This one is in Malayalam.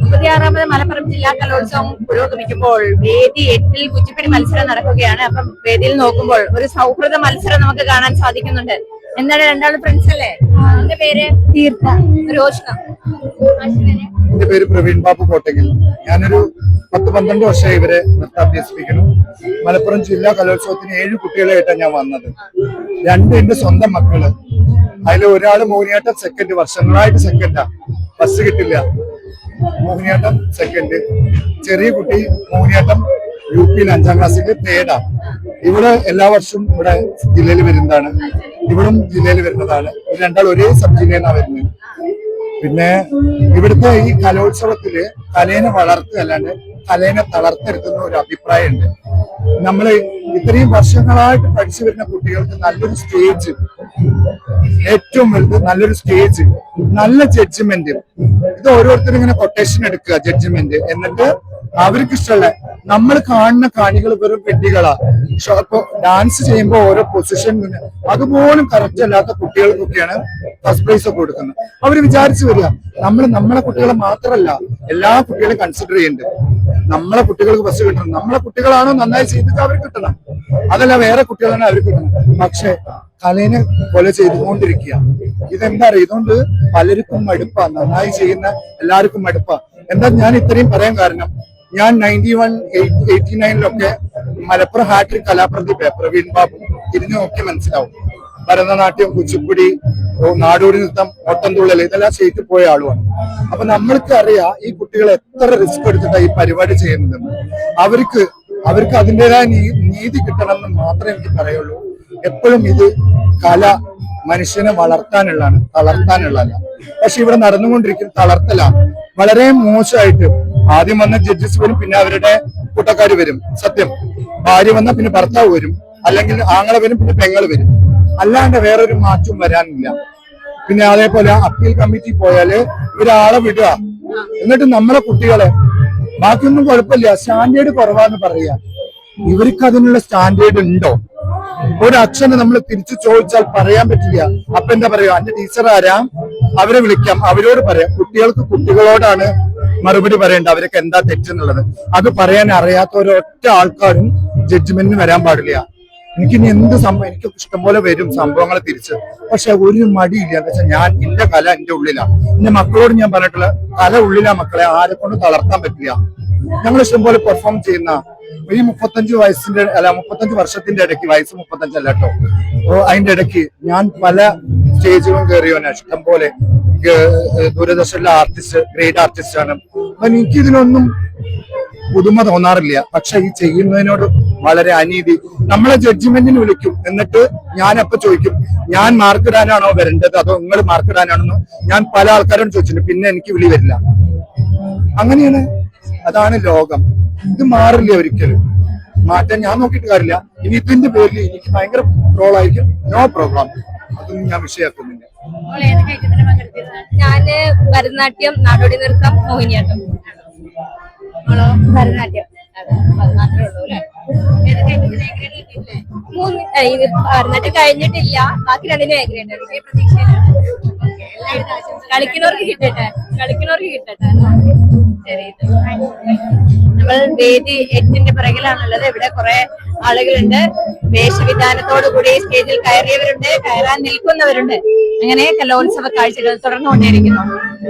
മുപ്പത്തിയാറാമത് മലപ്പുറം ജില്ലാ കലോത്സവം പുരോഗമിക്കുമ്പോൾ വേദി എട്ടിൽ കുച്ചിപ്പിടി മത്സരം നടക്കുകയാണ്. അപ്പം വേദിയിൽ നോക്കുമ്പോൾ ഒരു സൗഹൃദ മത്സരം നമുക്ക് കാണാൻ സാധിക്കുന്നുണ്ട്. എന്താണ് രണ്ടാൾ ഫ്രണ്ട്സ് അല്ലേ? എന്റെ പേര്? തീർത്ഥ. രോഷ്ണ. എന്റെ പേര് പ്രവീൺ ബാബു കോട്ടയ്ക്കൽ. ഞാനൊരു പത്ത് പന്ത്രണ്ട് വർഷമായി ഇവരെ നൃത്തം അഭ്യസിപ്പിക്കുന്നു. മലപ്പുറം ജില്ലാ കലോത്സവത്തിന് ഏഴ് കുട്ടികളായിട്ടാണ് ഞാൻ വന്നത്. രണ്ട് എന്റെ സ്വന്തം മക്കൾ. അതിൽ ഒരാൾ മോഹിനിയാട്ടം സെക്കൻഡ് വർഷങ്ങളായിട്ട് സെക്കൻഡാ ബസ് കിട്ടില്ല. മോഹിനിയാട്ടം സെക്കൻഡ് ചെറിയ കുട്ടി മോഹിനിയാട്ടം യു പിയിൽ അഞ്ചാം ക്ലാസ്സിൽ തേർഡാ ഇവിടെ എല്ലാ വർഷവും ഇവിടെ ജില്ലയിൽ വരുന്നതാണ്. ഇവിടും ജില്ലയിൽ വരുന്നതാണ്. രണ്ടാൾ ഒരേ സബ് ജില്ലയിലാണ് വരുന്നത്. പിന്നെ ഇവിടുത്തെ ഈ കലോത്സവത്തിൽ കലേനെ വളർത്തുകയല്ലാണ്ട് കലേനെ തളർത്തെടുക്കുന്ന ഒരു അഭിപ്രായമുണ്ട്. നമ്മൾ ഇത്രയും വർഷങ്ങളായിട്ട് പഠിച്ചു വരുന്ന കുട്ടികൾക്ക് നല്ലൊരു സ്റ്റേജ് ഏറ്റവും വലുത് നല്ലൊരു സ്റ്റേജ് നല്ല ജഡ്ജ്മെന്റ് ഇത് ഓരോരുത്തരും ഇങ്ങനെ കൊട്ടേഷൻ എടുക്കുക ജഡ്ജ്മെന്റ് എന്നിട്ട് അവർക്ക് ഇഷ്ടമുള്ള നമ്മൾ കാണുന്ന കാണികൾ വെറും പെട്ടികളാ. അപ്പൊ ഡാൻസ് ചെയ്യുമ്പോൾ ഓരോ പൊസിഷൻ അതുപോലും കറക്റ്റ് അല്ലാത്ത കുട്ടികൾക്കൊക്കെയാണ് ഫസ്റ്റ് പ്രൈസ് ഒക്കെ കൊടുക്കുന്നത്. അവർ വിചാരിച്ചു വരിക നമ്മൾ നമ്മളെ കുട്ടികളെ മാത്രമല്ല എല്ലാ കുട്ടികളെയും കൺസിഡർ ചെയ്യുന്നുണ്ട് നമ്മളെ കുട്ടികൾക്ക് ഫസ്റ്റ് കിട്ടണം. നമ്മളെ കുട്ടികളാണോ നന്നായി ചെയ്തിട്ട് അവർ കിട്ടണം. അതല്ല വേറെ കുട്ടികളാണ് അവർ കിട്ടണം. പക്ഷെ കലേനെ കൊല ചെയ്തുകൊണ്ടിരിക്കുക. ഇതെന്താ അറിയാം? ഇതുകൊണ്ട് പലർക്കും മടുപ്പാ നന്നായി ചെയ്യുന്ന എല്ലാവർക്കും മടുപ്പാ. എന്താ ഞാൻ ഇത്രയും പറയാൻ കാരണം ഞാൻ നയന്റി വൺ എയ്റ്റി നയനിലൊക്കെ മലപ്പുറം ഹാട്രിക് കലാപ്രതി പ്രവീൺ ബാബു തിരിഞ്ഞു മനസ്സിലാവും. ഭരതനാട്യം കുച്ചിപ്പുടി നാടോടി നൃത്തം ഒട്ടംതുള്ളൽ ഇതെല്ലാം ചെയ്തിട്ട് പോയ ആളുമാണ് അപ്പൊ നമ്മൾക്ക് അറിയാം ഈ കുട്ടികൾ എത്ര റിസ്ക് എടുത്തിട്ടാണ് ഈ പരിപാടി ചെയ്യുന്നതെന്ന്. അവർക്ക് അവർക്ക് അതിന്റെതായ നീതി കിട്ടണം എന്ന് മാത്രമേ എനിക്ക് പറയുള്ളൂ. എപ്പോഴും ഇത് കല മനുഷ്യനെ വളർത്താനുള്ളതാണ് തളർത്താനുള്ളതല്ല. പക്ഷെ ഇവിടെ നടന്നുകൊണ്ടിരിക്കുന്ന തളർത്തലാണ് വളരെ മോശമായിട്ട് ആദ്യം വന്ന ജഡ്ജസ് വരും പിന്നെ അവരുടെ കൂട്ടക്കാർ വരും. സത്യം. ഭാര്യ വന്ന പിന്നെ ഭർത്താവ് വരും. അല്ലെങ്കിൽ ആങ്ങളെ വരും പിന്നെ പെങ്ങൾ വരും. അല്ലാണ്ട് വേറൊരു മാറ്റവും വരാനില്ല. പിന്നെ അതേപോലെ അപ്പീൽ കമ്മിറ്റി പോയാൽ ഒരാളെ വിടുക. എന്നിട്ട് നമ്മളെ കുട്ടികളെ ബാക്കിയൊന്നും കുഴപ്പമില്ല സ്റ്റാൻഡേർഡ് കുറവാന്ന് പറയുക. ഇവർക്ക് അതിനുള്ള സ്റ്റാൻഡേർഡ് ഉണ്ടോ? ഒരു അച്ഛനെ നമ്മൾ തിരിച്ചു ചോദിച്ചാൽ പറയാൻ പറ്റില്ല. അപ്പൊ എന്താ പറയാ എന്റെ ടീച്ചർ ആരാ? അവരെ വിളിക്കാം. അവരോട് പറയാം. കുട്ടികൾക്ക് കുട്ടികളോടാണ് മറുപടി പറയേണ്ടത്. അവർക്ക് എന്താ തെറ്റെന്നുള്ളത്. അത് പറയാൻ അറിയാത്ത ഒരൊറ്റ ആൾക്കാരും ജഡ്ജ്മെന്റിന് വരാൻ പാടില്ല. എനിക്കിനി എന്ത് സംഭവം? എനിക്ക് ഇഷ്ടംപോലെ വരും സംഭവങ്ങൾ തിരിച്ച്. പക്ഷെ ഒരു മടിയില്ല. എന്ന് വെച്ചാൽ ഞാൻ എന്റെ കല എന്റെ ഉള്ളിലാണ് എന്റെ മക്കളോട് ഞാൻ പറഞ്ഞിട്ടുള്ള കല ഉള്ളിലാ മക്കളെ. ആരെ കൊണ്ട് തളർത്താൻ പറ്റില്ല. ഞങ്ങൾ ഇഷ്ടംപോലെ പെർഫോം ചെയ്യുന്ന ഈ മുപ്പത്തഞ്ച് വയസ്സിന്റെ അല്ല മുപ്പത്തഞ്ച് വർഷത്തിന്റെ ഇടയ്ക്ക് വയസ്സ് മുപ്പത്തഞ്ചല്ല കേട്ടോ. അതിന്റെ ഇടയ്ക്ക് ഞാൻ പല സ്റ്റേജുകളും കയറിയോനാ ഇഷ്ടം പോലെ ദൂരദർശനിലെ ആർട്ടിസ്റ്റ് ഗ്രേറ്റ് ആർട്ടിസ്റ്റ് ആണ്. അപ്പൊ എനിക്ക് ഇതിനൊന്നും പുതുമ തോന്നാറില്ല. പക്ഷെ ഈ ചെയ്യുന്നതിനോട് വളരെ അനീതി. നമ്മളെ ജഡ്ജ്മെന്റിന് വിളിക്കും. എന്നിട്ട് ഞാൻ അപ്പൊ ചോദിക്കും ഞാൻ മാർക്കിടാനാണോ വരേണ്ടത്? അതോ നിങ്ങൾ മാർക്കിടാനാണെന്ന് ഞാൻ പല ആൾക്കാരോട് ചോദിച്ചിട്ടുണ്ട്. പിന്നെ എനിക്ക് വിളി വരില്ല. അങ്ങനെയാണ്. അതാണ് ലോകം. ഇത് മാറില്ല ഒരിക്കലും. മാറ്റാൻ ഞാൻ നോക്കിയിട്ട് കാര്യമില്ല. ഇനി ഇതിന്റെ പേരിൽ എനിക്ക് ഭയങ്കര ട്രോളായിരിക്കും നോ പ്രോബ്ലം അതൊന്നും ഞാൻ പങ്കെടുത്തിരുന്നത് ഞാൻ ഭരതനാട്യം നാടോടി നൃത്തം മോഹിനിയാട്ടം. ഭരതനാട്യം. മൂന്ന് ഭരതനാട്യം കഴിഞ്ഞിട്ടില്ല. ബാക്കി രണ്ടിനും ആശംസകൾ. കളിക്കുന്നവർക്ക് കിട്ടട്ടെ. കളിക്കുന്നവർക്ക് കിട്ടട്ടെ. ശരി വേദി എട്ടിന്റെ പിറകിലാണുള്ളത്. ഇവിടെ കുറെ ആളുകളുണ്ട്. വേഷവിധാനത്തോടു കൂടി സ്റ്റേജിൽ കയറിയവരുണ്ട്. കയറാൻ നിൽക്കുന്നവരുണ്ട്. അങ്ങനെ കലോത്സവ കാഴ്ചകൾ തുടർന്നുകൊണ്ടേയിരിക്കുന്നു.